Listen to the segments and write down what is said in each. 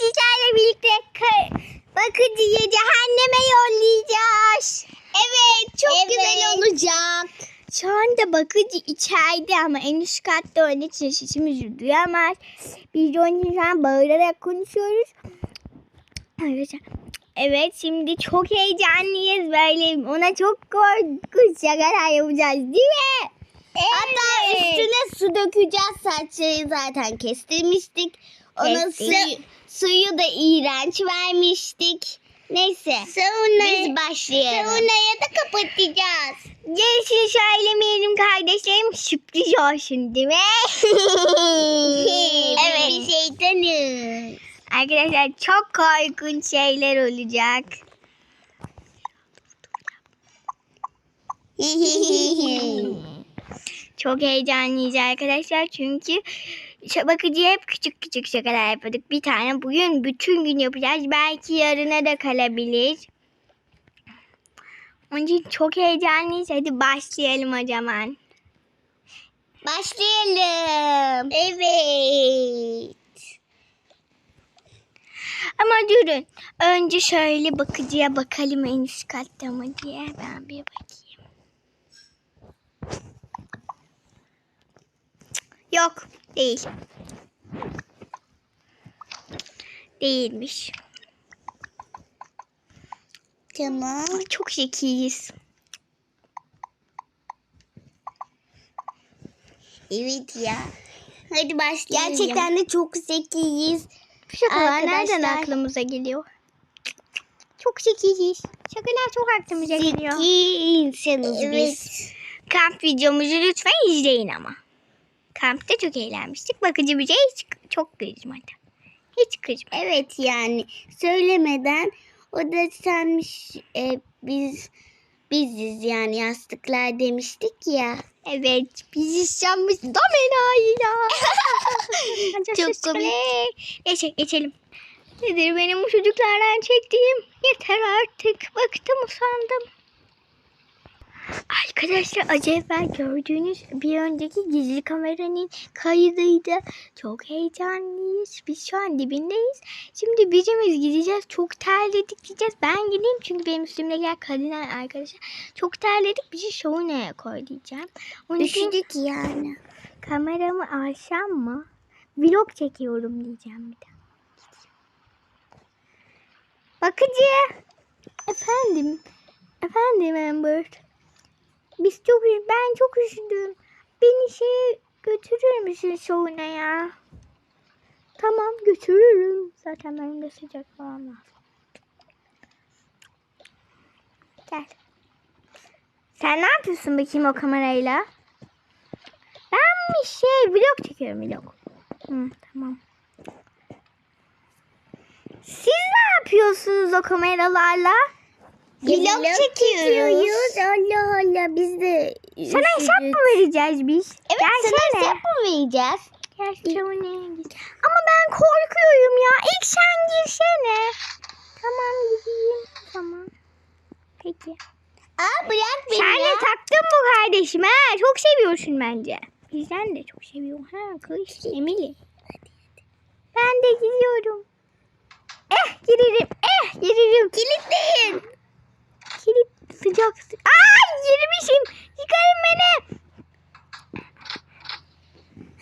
sizlerle birlikte bakıcıyı cehenneme yollayacağız. Evet çok Evet. güzel olacak. Şu anda bakıcı içeride ama en üst katta onun için sesimizi duyamaz. Biz de onun için bağırarak konuşuyoruz. Arkadaşlar, Evet şimdi çok heyecanlıyız böyle ona çok korkunç şakalar yapacağız değil mi? Hatta üstüne su dökeceğiz saçları zaten kestirmiştik. Ona Kestik. suyu, suyu da iğrenç vermiştik. Neyse Sonra, biz başlayalım. sonraya da kapatacağız. Gerisini söylemeyelim kardeşlerim. Sürpriz olsun değil mi? evet. Bir şeytanız. Arkadaşlar çok korkunç şeyler olacak. Çok heyecanlıyız arkadaşlar çünkü bakıcıya hep küçük küçük şakalar yapıyorduk. Bir tane bugün bütün gün yapacağız. Belki yarına da kalabilir. Onun için çok heyecanlıyız. Hadi başlayalım o zaman. Başlayalım. Evet. Ama durun. Önce şöyle bakıcıya bakalım en üst katta mı diye. Ben bir bakayım. Yok. Değil. Değilmiş. Tamam. Çok zekiyiz. Evet ya. Hadi başlayalım. Gerçekten de çok zekiyiz. Bu şakalar nereden aklımıza geliyor? Çok zekiyiz. Şakalar çok aklımıza geliyor. Zeki insanız Evet. biz. Kamp videomuzu lütfen izleyin ama. Kampta çok eğlenmiştik. Bakıcı bize hiç çok kızmadı. Hiç kızmadı. Evet yani söylemeden o da senmiş e, biz biziz yani yastıklar demiştik ya. Evet. Bizi sanmış da enayi ya. Çok komik. Neyse geçelim. Nedir benim bu çocuklardan çektiğim? Yeter artık. Bıktım usandım. Arkadaşlar evvel gördüğünüz bir önceki gizli kameranın kaydıydı. Çok heyecanlıyız. Biz şu an dibindeyiz. Şimdi birimiz gideceğiz. Çok terledik diyeceğiz. Ben gideyim çünkü benim üstümde gel kadınlar arkadaşlar. Çok terledik. Bizi şovunaya koy diyeceğim. Onun için Üşüdük yani. kameramı alsam mı? Vlog çekiyorum diyeceğim bir de. Bakıcı. Efendim. Efendim Amber. Biz çok ben çok üşüdüm. Beni şeye götürür müsün şovuna ya? Tamam götürürüm. Zaten benim de sıcak falan lazım. Gel. Sen ne yapıyorsun bakayım o kamerayla? Ben bir şey vlog çekiyorum vlog. Hı, tamam. Siz ne yapıyorsunuz o kameralarla? Vlog çekiyoruz. Allah Allah biz de Sana hesap mı vereceğiz biz? Evet sana Gelsene. hesap mı vereceğiz? Ama ben korkuyorum ya. İlk sen girsene. Tamam gideyim. Tamam. Peki. Aa bırak beni Sen de ya. taktın bu kardeşim ha. Çok seviyorsun bence. Bizden de çok seviyor. Ha kız Emily. Ben de gidiyorum. Eh girerim. Eh girerim. Kilitleyin. Sıcak. sı- Ay girmişim. Çıkarın beni.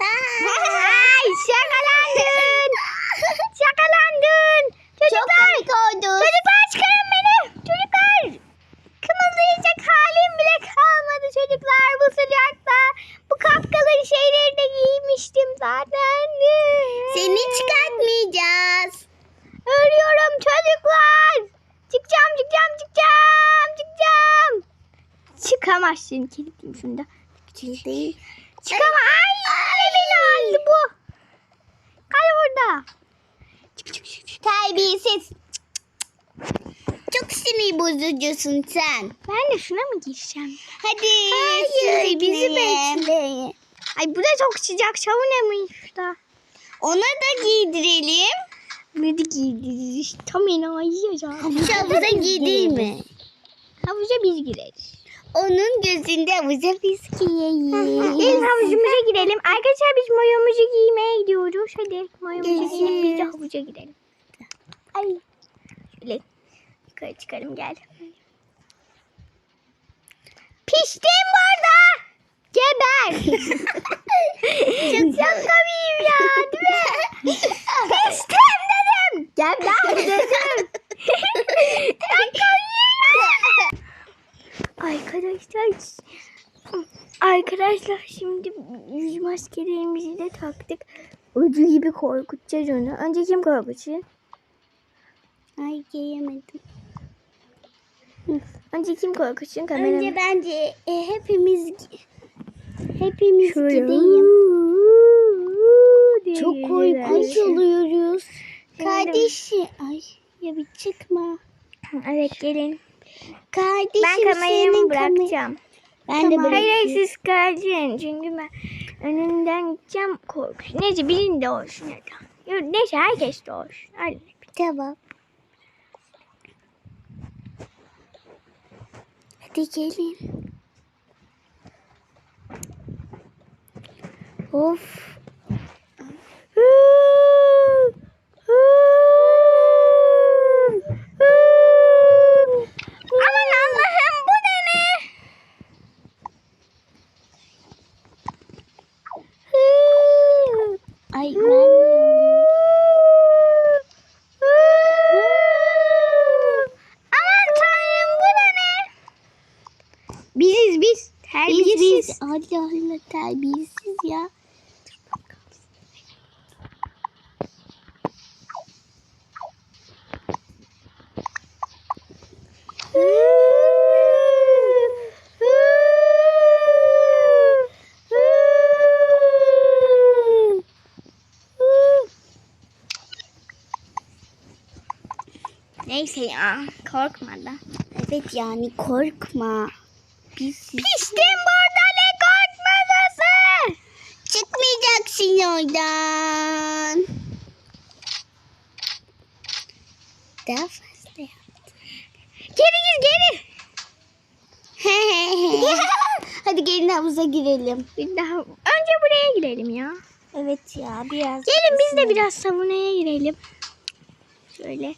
Ay şakalandın. Şakalandın. Çıkamazsın kilitliyim şunda. Kilitleyin. Çıkama. Ay, beni aldı bu. Kal burada. Çık çık çık. Terbiyesiz. Çok sinir bozucusun sen. Ben de şuna mı gireceğim? Hadi. Hayır, bizi bekleyin. bekle. Ay bu da çok sıcak. Şavune mi şurada? Ona da giydirelim. Ne de giydiniz işte. Tam enayi ya. Havuza giydir mi? Havuza biz gireriz. Onun gözünde havuza giyelim. Gelin havuzumuza girelim. Arkadaşlar biz mayomuzu giymeye gidiyoruz. Hadi mayomuzu giyip biz de havuza girelim. Ay. Şöyle yukarı çıkalım gel. Piştim bu arada. Geber. çok çok komiyim ya değil mi? Piştim dedim. Geber dedim. çok komiyim. Arkadaşlar Arkadaşlar şimdi yüz maskelerimizi de taktık. Ucu gibi korkutacağız onu. Önce kim korkutsun? Ay giyemedim. Önce kim korkutsun? Kameraman. Önce bence e, hepimiz hepimiz Şöyle. gideyim. Çok korkunç oluyoruz. Kardeşim. Ay ya bir çıkma. Evet gelin. Kardeşim Ben senin kameramı kamer- Ben de Hayır hayır siz kalın. Çünkü ben önünden gideceğim korkusun. Neyse birinin de olsun ya da. Neyse herkes de olsun. Hadi. Tamam. Hadi gelin. Of. Aman Allah'ım bu da ne? Ay ben Aman tanrım bu da ne? Biziz biz. biz Terbiyesiz. biz. Allah Allah terbiyesiz ya. Neyse ya korkma da. Evet yani korkma. Biz Piştim burada ne korkmadası. çıkmayacaksın oradan. Daha fazla. Geri gir geri. Hadi gelin havuza girelim. Bir daha önce buraya girelim ya. Evet ya biraz. Gelin biz de biraz savunaya girelim. Şöyle.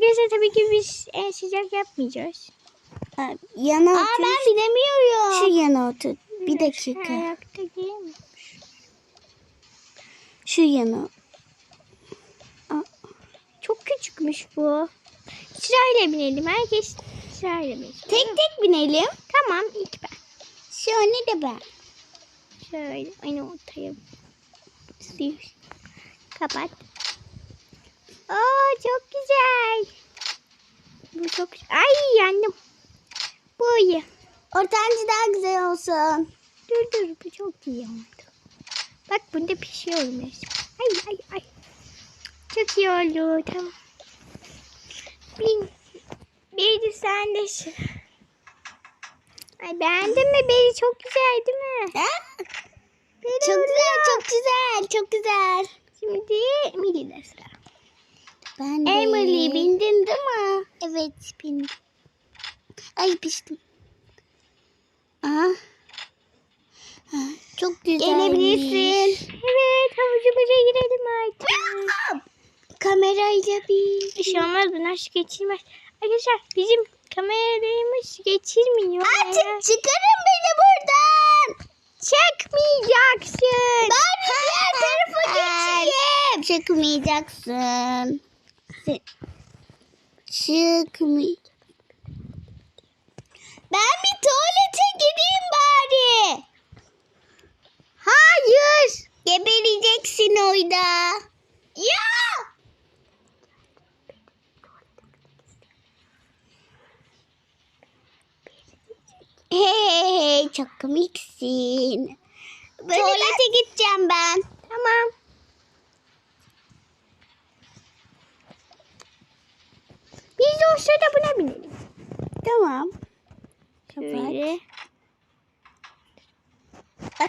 Gece tabii ki biz en sıcak yapmayacağız. Ha, Yana Aa otur. ben bilemiyorum. Şu yana otur. Bir dakika. Ayakta. Şu yana. Çok küçükmüş bu. Sırayla binelim. Herkes sırayla binsin. Tek tek binelim. Tamam ilk ben. Şöyle de ben. Şöyle aynı ortaya. Kapat. Aa çok güzel. Bu çok. Ay yandım. Bu iyi. Ortancı daha güzel olsun. Dur dur bu çok iyi oldu. Bak bunda pişiyorum. Ay ay ay. Çok iyi oldu tamam. Bin. De sen de şu. Ay beğendin mi? Beri çok güzel değil mi? Ha? Beri Çok orada. güzel, çok güzel, çok güzel. Şimdi Milli'de sıra. Ben de. Emily bindin değil mi? Evet, bindim. Ay piştim. Aha. Ha, çok güzel. Gelebilirsin. Evet havucumuza girelim artık. Kamerayla bir. Bir şey olmaz bunlar su geçirmez. Arkadaşlar bizim kameradayımız geçirmiyor. Artık çıkarın beni buradan. Çekmeyeceksin. Ben diğer tarafa geçeyim. Çıkmayacaksın. Sen- Çıkmay. Ben bir tuvalete gideyim bari. Hayır. Gebereceksin orada. Ya. Hey, hey, çok komiksin. Tuvalete gideceğim ben. Tamam. Sırada buna binelim. Tamam. Şöyle. Ay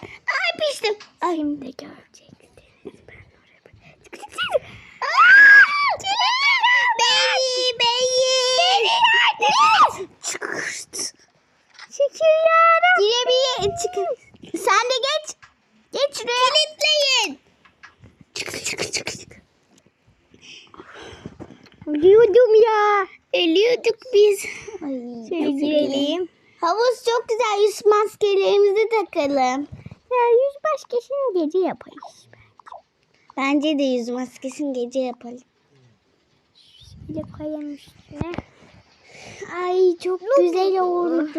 piştim. Şimdi göreceksiniz. Ben oraya Beyi beyi. Şükürler. Girebilir çıkın. Sen de geç. Geç şuraya. Kilitleyin. Çık çık çık çık. Biliyordum ya. Ölüyorduk biz. Ay, Şöyle girelim. Havuz çok güzel. Yüz maskelerimizi takalım. Ya yüz başkasını gece yaparız. Bence de yüz maskesini gece yapalım. Şöyle koyalım üstüne. Ay çok güzel oldu.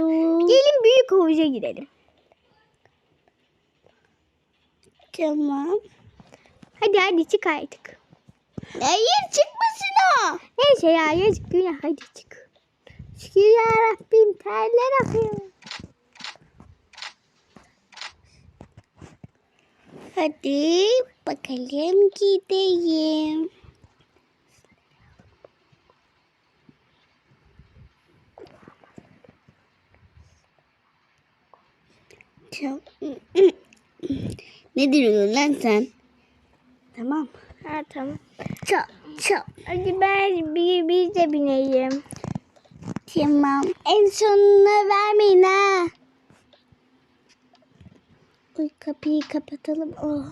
Gelin büyük havuza girelim. Tamam. Hadi hadi çık artık. Hayır o. Neyse ya yazık günah hadi çık. Şükür ya Rabbim terler akıyor. Hadi bakalım gideyim. Ne diyorsun lan sen? Tamam. Ha tamam. Çok çok. Hadi ben bir, biz de binelim. Tamam. En sonuna vermeyin ha. Uy kapıyı kapatalım. Oh.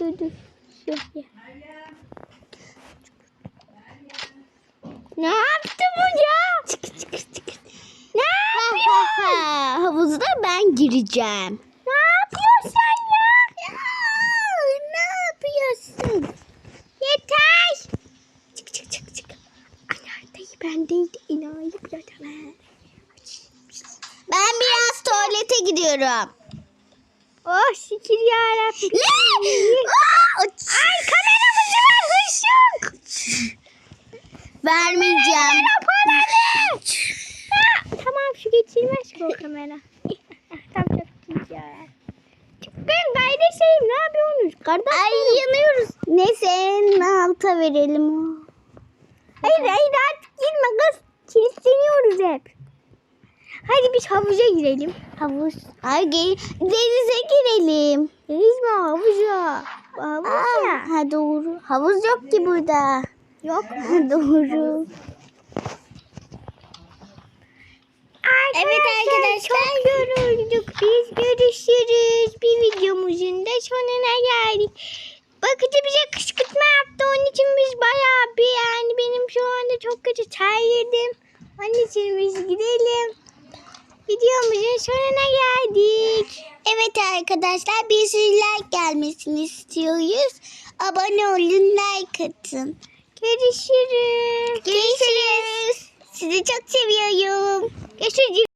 Dur dur. Şöyle. Ne yaptı bu ya? Çık çık çık. Ne yapıyor? Havuzda ben gireceğim. Ne yapıyorsun sen ya? ne yapıyorsun? Yeter. Çık çık çık çık. Anardayı bendeydi. İnayı zaten. Ben biraz gidiyorum. Oh şükür yarabbim. Ne? Ay ver hırsız. Vermeyeceğim. Paralı. Tamam şu geçilmez ki o kamera. Tam çok güzel. Ben kardeşim ne yapıyorsunuz? Kardeş. Ay yanıyoruz. Neyse en alta verelim o. Hayır hayır artık girme kız. Kilitleniyoruz hep. Hadi biz havuza girelim. Havuz. Ay gel, denize girelim. Deniz mi havuza? Havuz Aa, ha doğru. Havuz yok ki burada. Yok. Ha doğru. Evet arkadaşlar. Çok yorulduk. Biz görüşürüz. Bir videomuzun da sonuna geldik. Bakıcı bize kışkırtma yaptı. Onun için biz bayağı bir yani benim şu anda çok kötü terledim. Onun için biz gidelim. Videomuzun sonuna geldik. Evet arkadaşlar bir sürü like gelmesini istiyoruz. Abone olun like atın. Görüşürüz. Görüşürüz. Sizi çok seviyorum. Görüşürüz.